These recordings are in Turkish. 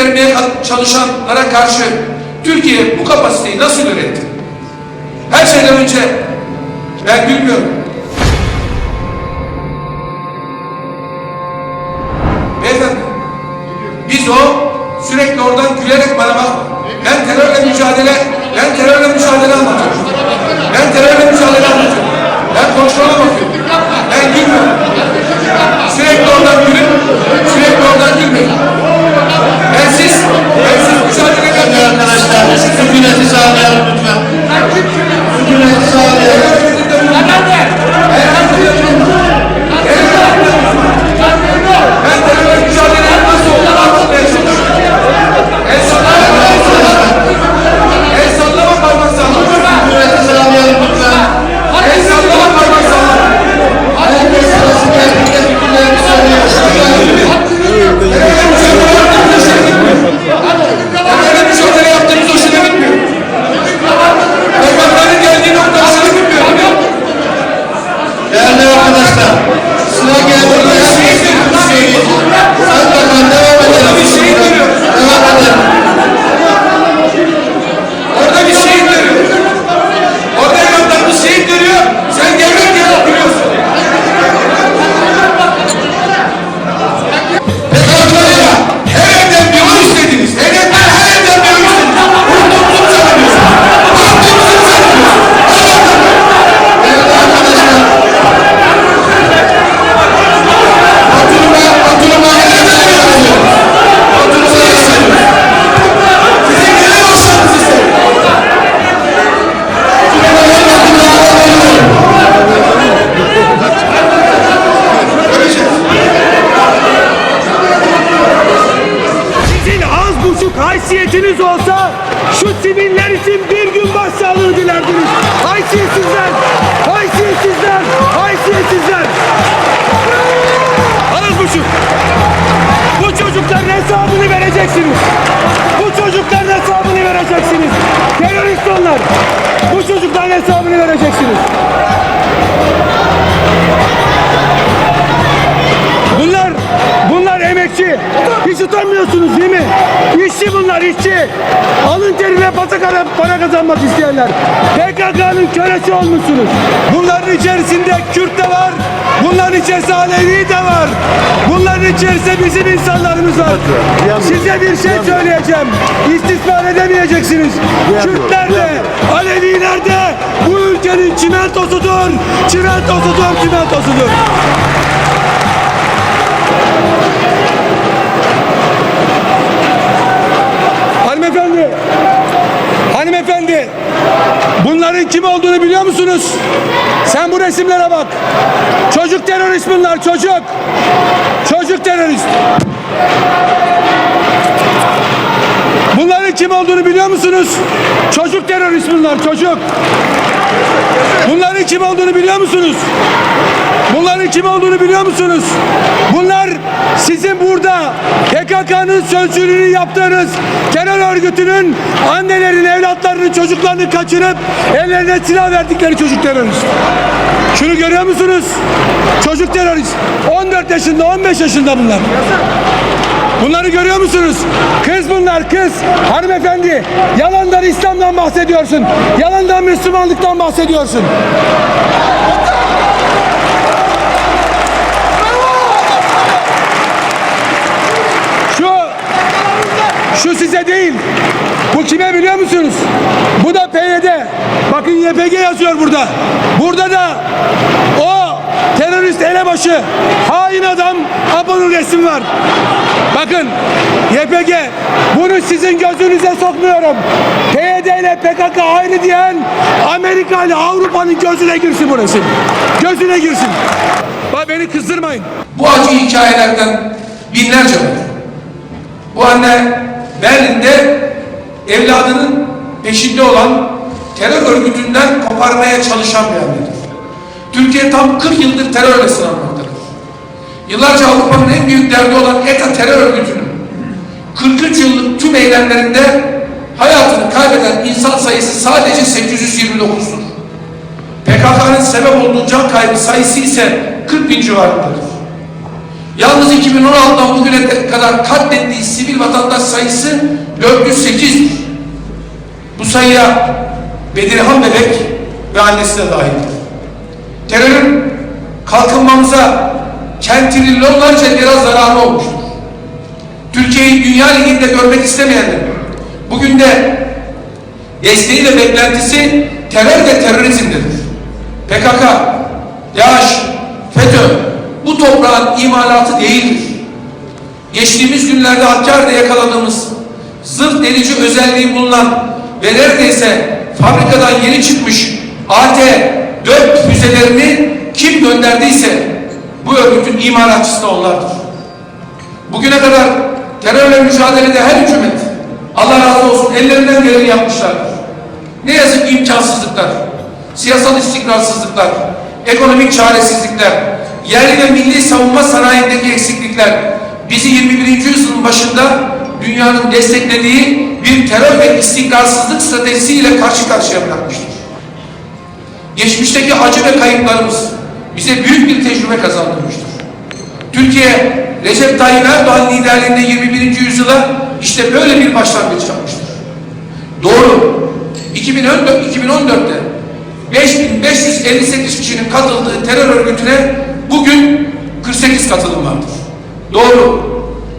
vermeye çalışanlara karşı Türkiye bu kapasiteyi nasıl üretti? Her şeyden önce ben gülmüyorum. Beyefendi, biz o sürekli oradan gülerek bana bak. Ben terörle mücadele, ben terörle mücadele anlatıyorum. Ben terörle mücadele anlatıyorum. Ben konuşmama bakıyorum. Ben gülmüyorum. Hiç utanmıyorsunuz değil mi? İşçi bunlar, işçi. Alın terine patakara para kazanmak isteyenler. PKK'nın kölesi olmuşsunuz. Bunların içerisinde Kürt de var. Bunların içerisinde Alevi de var. Bunların içerisinde bizim insanlarımız var. Size bir şey söyleyeceğim. İstismar edemeyeceksiniz. Kürtler de, Aleviler de bu ülkenin çimentosudur. Çimentosudur, çimentosudur. Hanımefendi. Hanımefendi. Bunların kim musunuz? Sen bu resimlere bak. Çocuk terörist bunlar çocuk. Çocuk terörist. Bunların kim olduğunu biliyor musunuz? Çocuk terörist bunlar çocuk. Bunların kim olduğunu biliyor musunuz? Bunların kim olduğunu biliyor musunuz? Bunlar sizin burada PKK'nın sözcülüğünü yaptığınız terör örgütünün annelerin, evlatlarının, çocuklarını kaçırıp ellerine silah verdikleri çocuk terörist. Şunu görüyor musunuz? Çocuk terörist. 14 yaşında, 15 yaşında bunlar. Bunları görüyor musunuz? Kız bunlar kız. Hanımefendi yalandan İslam'dan bahsediyorsun. Yalandan Müslümanlıktan bahsediyorsun. Şu şu size değil. Bu kime biliyor musunuz? Bu da PYD. Bakın YPG yazıyor burada. Burada da o terörist elebaşı hain adam Apo'nun resmi var. Bakın YPG bunu sizin gözünüze sokmuyorum. PYD ile PKK aynı diyen Amerika ile Avrupa'nın gözüne girsin bu resim. Gözüne girsin. Bak beni kızdırmayın. Bu acı hikayelerden binlerce var. Bu anne Berlin'de evladının peşinde olan terör örgütünden koparmaya çalışan bir annedir. Türkiye tam 40 yıldır terörle sınanmaktadır. Yıllarca Avrupa'nın en büyük derdi olan ETA terör örgütünün 43 yıllık tüm eylemlerinde hayatını kaybeden insan sayısı sadece 829'dur. PKK'nın sebep olduğu can kaybı sayısı ise 40 bin civarındadır. Yalnız 2016'dan bugüne kadar katlettiği sivil vatandaş sayısı 408'dir. Bu sayıya Bedirhan Bebek ve annesi de dahildir. Terörün kalkınmamıza kentililyonlarca lira zararı olmuştur. Türkiye'yi Dünya Ligi'nde görmek istemeyenler, bugün de desteği ve beklentisi terör ve terörizmdedir. PKK, DAEŞ, FETÖ bu toprağın imalatı değildir. Geçtiğimiz günlerde Hakkari'de yakaladığımız zırh delici özelliği bulunan ve neredeyse fabrikadan yeni çıkmış AT-4 füzelerini kim gönderdiyse bu örgütün imalatçısı da onlardır. Bugüne kadar terörle mücadelede her hükümet Allah razı olsun ellerinden geleni yapmışlardır. Ne yazık ki imkansızlıklar, siyasal istikrarsızlıklar, ekonomik çaresizlikler, yerli ve milli savunma sanayindeki eksiklikler bizi 21. yüzyılın başında dünyanın desteklediği bir terör ve istikrarsızlık stratejisiyle karşı karşıya bırakmıştır. Geçmişteki acı ve kayıplarımız bize büyük bir tecrübe kazandırmıştır. Türkiye, Recep Tayyip Erdoğan liderliğinde 21. yüzyıla işte böyle bir başlangıç yapmıştır. Doğru. 2014, 2014'te 5558 kişinin katıldığı terör örgütüne bugün 48 katılım vardır. Doğru.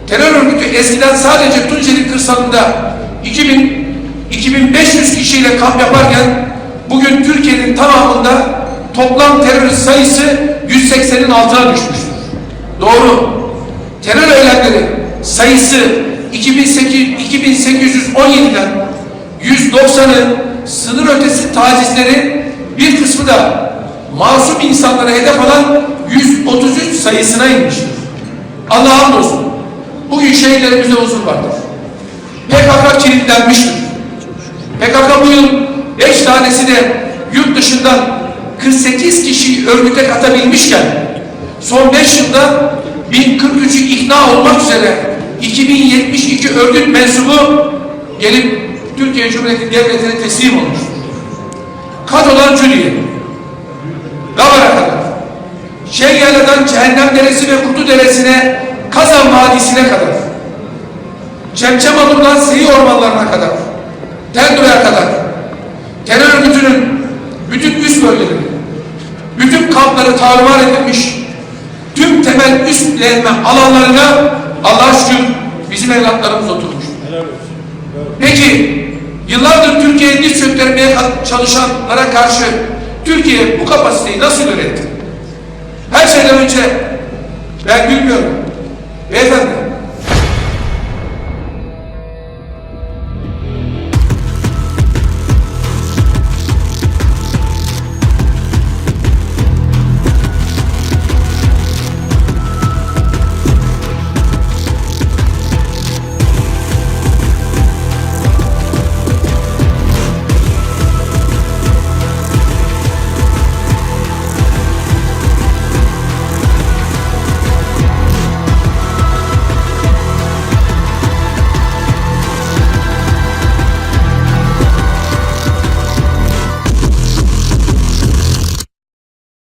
Terör örgütü eskiden sadece Tunceli kırsalında 2000 2500 kişiyle kamp yaparken bugün Türkiye'nin tamamında toplam terörist sayısı 180'in altına düşmüştür. Doğru. Terör eylemleri sayısı 2008, 2817'den 190'ı sınır ötesi tacizleri bir kısmı da masum insanlara hedef alan 133 sayısına inmiştir. Allah'a hamdolsun. Bugün şehirlerimizde huzur vardır. PKK kilitlenmiştir. PKK bu yıl 5 tanesi de yurt dışından 48 kişiyi örgüte katabilmişken son 5 yılda 1043'ü ikna olmak üzere 2072 örgüt mensubu gelip Türkiye Cumhuriyeti Devleti'ne teslim olmuştur. Kado'dan Cüli'ye, Gavar'a kadar, Şenya'dan Cehennem Deresi ve Kutu Deresi'ne, Kazan Vadisi'ne kadar, Çemçemadur'dan Seyi Ormanlarına kadar, Tendo'ya kadar, örgütünün bütün üst bölgeleri, bütün kampları tarumar edilmiş, tüm temel üstlenme alanlarına Allah'a şükür bizim evlatlarımız oturmuş. Peki yıllardır Türkiye'yi diz çöktürmeye çalışanlara karşı Türkiye bu kapasiteyi nasıl üretti? Her şeyden önce ben bilmiyorum. Beyefendi